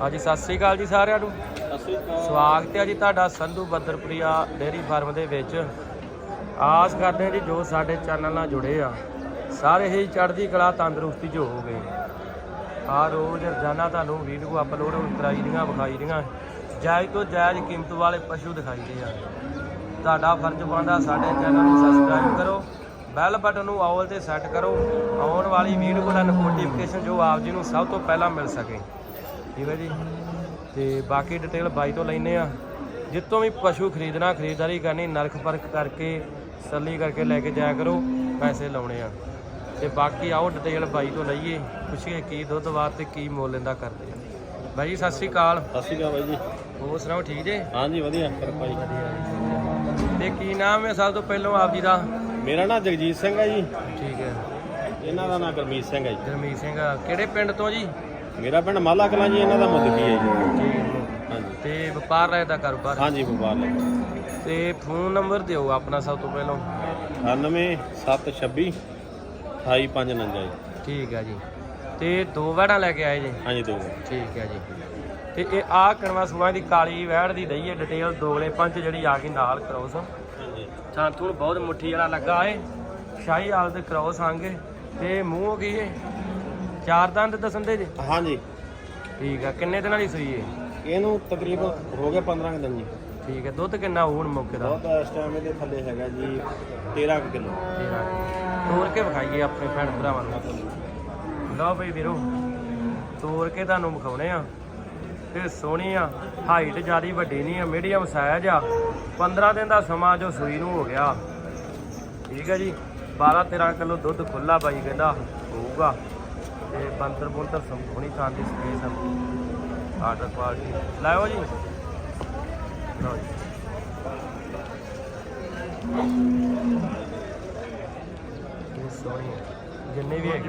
ਹਾਂਜੀ ਸਤਿ ਸ੍ਰੀ ਅਕਾਲ ਜੀ ਸਾਰਿਆਂ ਨੂੰ। ਸਵਾਗਤ ਹੈ ਜੀ ਤੁਹਾਡਾ ਸੰਧੂ ਬੱਦਰਪੁਰੀਆ ਡੇਅਰੀ ਫਾਰਮ ਦੇ ਵਿੱਚ। ਆਸ ਕਰਦੇ ਹਾਂ ਜੀ ਜੋ ਸਾਡੇ ਚੈਨਲ ਨਾਲ ਜੁੜੇ ਆ ਸਾਰੇ ਹੀ ਚੜ੍ਹਦੀ ਕਲਾ ਤੰਦਰੁਸਤੀ 'ਚ ਹੋਵੋਗੇ ਆ ਰੋਜ਼ ਰੋਜ਼ਾਨਾ ਤੁਹਾਨੂੰ ਵੀਡੀਓ ਅਪਲੋਡ ਕਰਾਈ ਦੀਆਂ ਵਿਖਾਈ ਦੀਆਂ। ਜਾਇਜ਼ ਤੋਂ ਜਾਇਜ਼ ਕੀਮਤ ਵਾਲੇ ਪਸ਼ੂ ਦਿਖਾਈਦੇ ਆ। ਤੁਹਾਡਾ ਫਰਜ਼ ਬਣਦਾ ਸਾਡੇ ਚੈਨਲ ਨੂੰ ਸਬਸਕ੍ਰਾਈਬ ਕਰੋ ਬੈਲ ਬਟਨ ਨੂੰ ਆਲ ਤੇ ਸੈੱਟ ਕਰੋ। ਆਉਣ ਵਾਲੀ ਵੀਡੀਓ ਦਾ ਨੋਟੀਫਿਕੇਸ਼ਨ ਜੋ ਆਪ ਜੀ ਨੂੰ ਸਭ ਤੋਂ ਪਹਿਲਾਂ ਮਿਲ ਸਕੇ। ਠੀਕ ਹੈ ਜੀ। ਤੇ ਬਾਕੀ ਡਿਟੇਲ ਬਾਈ ਤੋਂ ਲੈਨੇ ਆ। ਜਿੱਤੋਂ ਵੀ ਪਸ਼ੂ ਖਰੀਦਣਾ ਖਰੀਦਦਾਰੀ ਕਰਨੀ ਨਰਖ ਪਰਖ ਕਰਕੇ ਤਸੱਲੀ ਕਰਕੇ ਲੈ ਕੇ ਜਾਇਆ ਕਰੋ ਪੈਸੇ ਲਾਉਣੇ ਆ। ਤੇ ਬਾਕੀ ਆਓ ਡਿਟੇਲ ਬਾਈ ਤੋਂ ਲਈਏ ਪੁੱਛੀਏ ਕੀ ਦੁੱਧ ਵਾਰ ਤੇ ਕੀ ਮੁੱਲ ਇਹਦਾ ਕਰਦੇ ਆ। ਬਾਈ ਜੀ, ਸਤਿ ਸ੍ਰੀ ਅਕਾਲ। ਸਤਿ ਸ਼੍ਰੀ ਅਕਾਲ ਬਾਈ ਜੀ। ਹੋਰ ਸੁਣਾਓ ਠੀਕ ਜੇ? ਹਾਂਜੀ ਵਧੀਆ ਕਿਰਪਾ ਜੀ ਤੇ ਕੀ ਨਾਮ ਹੈ ਸਭ ਤੋਂ ਪਹਿਲਾਂ ਆਪ ਜੀ ਦਾ? ਮੇਰਾ ਨਾਮ ਜਗਜੀਤ ਸਿੰਘ ਹੈ ਜੀ। ਠੀਕ ਹੈ। ਇਹਨਾਂ ਦਾ ਨਾਮ ਗੁਰਮੀਤ ਸਿੰਘ ਹੈ ਜੀ। ਗਰਮੀਤ ਸਿੰਘ ਕਿਹੜੇ ਪਿੰਡ ਤੋਂ ਜੀ? ਮੇਰਾ ਪਿੰਡ ਮਾਲਾ ਕਲਾਂ ਜੀ ਇਹਨਾਂ ਦਾ ਮੁੱਦਕੀ ਹੈ ਜੀ? ਠੀਕ ਹਾਂਜੀ। ਤੇ ਵਪਾਰ ਰਾਏ ਦਾ ਕਾਰੋਬਾਰ ਹਾਂਜੀ ਵਪਾਰ ਲੈ ਤੇ ਫੋਨ ਨੰਬਰ ਦਿਓ ਆਪਣਾ ਸਭ ਤੋਂ ਪਹਿਲਾਂ। 98 726 28549 ਜੀ। ਠੀਕ ਹੈ ਜੀ। ਤੇ ਦੋ ਵੜਾਂ ਲੈ ਕੇ ਆਏ ਜੀ। ਹਾਂਜੀ ਦੋ ਠੀਕ ਹੈ ਜੀ। ਤੇ ਇਹ ਆ ਕਣਵਾ ਸੂਆਂ ਦੀ ਕਾਲੀ ਵਹਿੜ ਦੀ ਦਈਏ ਡਿਟੇਲ ਦੋਗਲੇ ਪੰਜ ਜਿਹੜੀ ਆ ਗਈ ਨਾਲ ਕ੍ਰੋਸ ਹਾਂਜੀ। ਸਾਂਥੂ ਬਹੁਤ ਮੁੱਠੀ ਵਾਲਾ ਲੱਗਾ ਏ। ਸ਼ਾਹੀ ਹਾਲ ਦੇ ਕ੍ਰੋਸ ਆਂਗੇ ਤੇ ਮੂੰਹ ਕੀ ਏ? ਚਾਰ ਦੰਦ ਦਸਣ ਦੇ ਜੀ? ਹਾਂਜੀ। ਠੀਕ ਆ ਕਿੰਨੇ ਦਿਨਾਂ ਦੀ ਸੂਈ ਏ? ਇਹਨੂੰ ਤਕਰੀਬਨ ਹੋ ਗਿਆ 15 ਕੁ ਦਿਨ ਜੀ। ਠੀਕ ਹੈ ਦੁੱਧ ਕਿੰਨਾ ਹੋਣ ਮੌਕੇ ਦਾ? ਬਹੁਤ ਇਸ ਟਾਈਮ ਇਹਦੇ ਥੱਲੇ ਹੈਗਾ ਜੀ 13 ਕਿਲੋ। ਤੇਰਾ ਤੋੜ ਕੇ ਵਿਖਾਈਏ ਆਪਣੇ ਭੈਣ ਭਰਾਵਾਂ ਨੂੰ। ਲਓ ਬਈ ਵੀਰੋ ਤੋੜ ਕੇ ਤੁਹਾਨੂੰ ਵਿਖਾਉਣੇ ਆ। ਤੇ ਸੋਹਣੀ ਆ ਹਾਈਟ ਜਿਆਦੀ ਵੱਡੀ ਨਹੀਂ ਆ ਮੀਡੀਅਮ ਸਾਈਜ਼ ਆ। 15 ਦਿਨ ਦਾ ਸਮਾਂ ਜੋ ਸੂਈ ਨੂੰ ਹੋ ਗਿਆ। ਠੀਕ ਹੈ ਜੀ 12 13 ਕਿਲੋ ਦੁੱਧ ਖੁੱਲਾ ਬਾਈ ਕਹਿੰਦਾ ਹੋਊਗਾ। ਤੇ ਬੰਤਰ ਬੁੰਤਰ ਸੋਹਣੀ ਥਾਂ ਦੀ ਸਪੇਸ ਆ। ਆਰਡਰ ਕੁਆਲਿਟੀ ਲਾਇਓ ਜੀ। ਲਓ ਜੀ। ਇਹ ਸੋਹਣੀ ਹੈ। ਜਿੰਨੇ ਵੀ ਹੈਗੇ।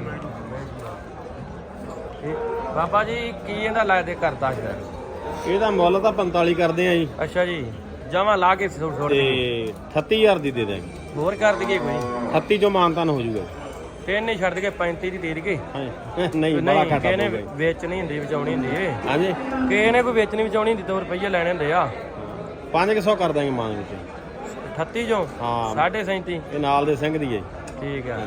ਇਹ ਬਾਬਾ ਜੀ ਕੀ ਇਹਦਾ ਲੱਗਦੇ ਕਰਦਾ ਹੈ? ਇਹਦਾ ਮੁੱਲ ਤਾਂ 45 ਕਰਦੇ ਆ ਜੀ। ਅੱਛਾ ਜੀ। ਜਮਾ ਲਾ ਕੇ ਛੋੜ ਛੋੜ ਤੇ 38000 ਦੀ ਦੇ ਦਾਂਗੇ ਹੋਰ ਕਰ ਦਈਏ ਕੋਈ? 38 ਜੋ ਮਾਨਤਾਨ ਹੋ ਜਾਊਗਾ ਨਹੀਂ ਛੱਡ ਕੇ 35 ਦੀ ਦੇ ਦਈਏ। ਹਾਂਜੀ ਨਹੀਂ ਬੜਾ ਨਹੀਂ ਘਾਟਾ ਕਿਹਨੇ ਪਊਗਾ ਜੀ। ਵੇਚਣੀ ਹੁੰਦੀ ਵਿਚਾਉਣੀ ਹੁੰਦੀ ਏ। ਹਾਂਜੀ। ਕਿਹਨੇ ਕੋਈ ਵੇਚਣੀ ਵਿਚਾਉਣੀ ਹੁੰਦੀ 2 ਰੁਪਏ ਲੈਣੇ ਹੁੰਦੇ ਆ। 500 ਕਰ ਦਾਂਗੇ ਮਾਨ ਵਿੱਚ। 38 ਚੋਂ? ਹਾਂ। 37 ਇਹ ਨਾਲ ਦੇ ਸਿੰਘ ਦੀ ਹੈ ਠੀਕ ਆ।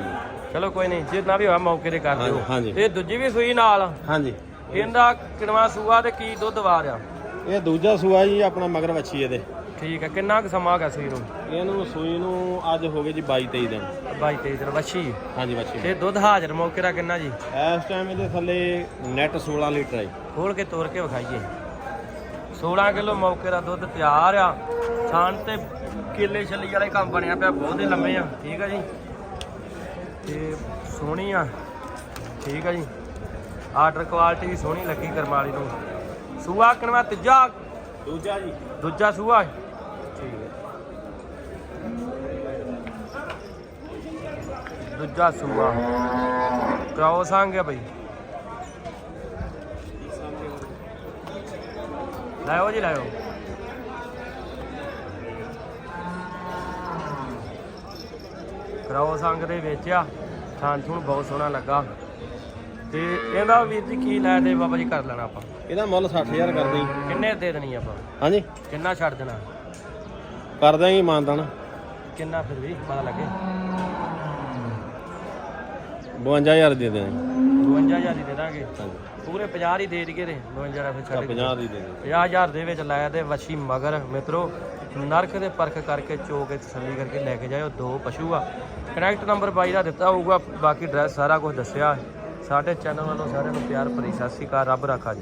ਚਲੋ ਕੋਈ ਨਹੀਂ ਜਿੰਨਾ ਵੀ ਹੋਇਆ ਮੌਕੇ ਤੇ ਕਰ ਦਿਓ। ਹਾਂਜੀ, ਦੂਜੀ ਵੀ ਸੂਈ ਨਾਲ। ਹਾਂਜੀ। ਇਹਦਾ ਕਿਣਵਾ ਸੂਆ ਤੇ ਕੀ ਦੁੱਧ ਵਾਰ ਆ? ਇਹ ਦੂਜਾ ਸੂਆ ਜੀ ਆਪਣਾ ਮਗਰ ਵੱਛੀ ਇਹਦੇ। ਠੀਕ ਹੈ ਕਿੰਨਾ ਕੁ ਸਮਾਂ ਹੈਗਾ ਸੂਈ ਨੂੰ ਇਹਨੂੰ ਸੂਈ ਨੂੰ ਅੱਜ ਹੋ ਗਏ ਜੀ 22 23 ਦਿਨ। 22 23 ਦਿਨ ਵੱਛੀ। ਹਾਂਜੀ ਵੱਛੀ। ਤੇ ਦੁੱਧ ਹਾਜ਼ਰ ਮੌਕੇ ਦਾ ਕਿੰਨਾ ਜੀ? ਇਸ ਟਾਈਮ ਇਹਦੇ ਥੱਲੇ ਨੈਟ 16 ਲੀਟਰ ਹੈ। ਖੋਲ ਕੇ ਤੋੜ ਕੇ ਵਿਖਾਈਏ। 16 ਕਿਲੋ ਮੌਕੇ ਦਾ ਦੁੱਧ ਤਿਆਰ ਆ। ਥਾਣ ਤੇ ਕਿੱਲੇ ਛੱਲੀ ਵਾਲੇ ਕੰਮ ਬਣਿਆ ਪਿਆ ਬਹੁਤ ਹੀ ਲੰਮੇ ਆ ਠੀਕ ਆ ਜੀ? ਤੇ ਸੋਹਣੀ ਆ ਠੀਕ ਆ ਜੀ? ਆਰਡਰ ਕੁਆਲਿਟੀ ਵੀ ਸੋਹਣੀ ਲੱਗੀ ਕਰਮਾਲੀ ਨੂੰ। ਸੂਆ ਕਿਨਵਾ ਤੀਜਾ? ਦੂਜਾ ਜੀ। ਦੂਜਾ ਸੂਆ। ਦੂਜਾ ਸੂਆ। ਕਰਾਓ ਸੰਗ ਹੈ ਬਈ। ਲਾਓ ਜੀ ਲਾਓ ਕਰਾਓ ਸੰਗ ਦੇ ਵਿੱਚ ਆ। ਥਾਂ ਥੂਣ ਬਹੁਤ ਸੋਹਣਾ ਲੱਗਾ। ਤੇ ਇਹਦਾ ਵੀਰ ਜੀ ਕੀ ਲੈ ਦੇ ਬਾਬਾ ਜੀ ਕਰ ਲੈਣਾ ਆਪਾਂ। ਇਹਦਾ ਮੁੱਲ 60000 ਕਰਦੇ ਜੀ ਕਿੰਨੇ ਦੇ ਦੇਣੀ ਆਪਾਂ? ਹਾਂਜੀ। ਕਿੰਨਾ ਛੱਡ ਦੇਣਾ? ਕਰ ਦਾਂਗੇ ਮਾਨਦਾਨ ਕਿੰਨਾ ਫਿਰ ਵੀ ਪਤਾ ਲੱਗੇ? 52000 ਦੇ ਦੇਣਾ 52000 ਦੀ ਦੇ ਦਾਂਗੇ। ਪੂਰੇ 50 ਹੀ ਦੇ ਦਈਏ ਤੇ 52 ਦਾ ਫਿਰ ਛੱਡ ਕੇ। 50 ਦੀ ਦੇ ਦੇਣਾ 50000 ਦੇ ਵਿੱਚ ਲਾਇਆ ਤੇ ਵਸ਼ੀ ਮਗਰ। ਮਿੱਤਰੋ ਨਰਕ ਦੇ ਪਰਖ ਕਰਕੇ ਚੋ ਕੇ ਤਸੱਲੀ ਕਰਕੇ ਲੈ ਕੇ ਜਾਇਓ ਦੋ ਪਸ਼ੂ ਆ। ਕਨੈਕਟ ਨੰਬਰ ਬਾਈ ਦਾ ਦਿੱਤਾ ਹੋਊਗਾ ਬਾਕੀ ਐਡਰੈਸ ਸਾਰਾ ਕੁਝ ਦੱਸਿਆ। ਸਾਡੇ ਚੈਨਲ ਵੱਲੋਂ ਸਾਰਿਆਂ ਨੂੰ ਪਿਆਰ ਭਰੀ ਸਤਿ ਸ਼੍ਰੀ ਅਕਾਲ ਰੱਬ ਰਾਖਾ ਜੀ।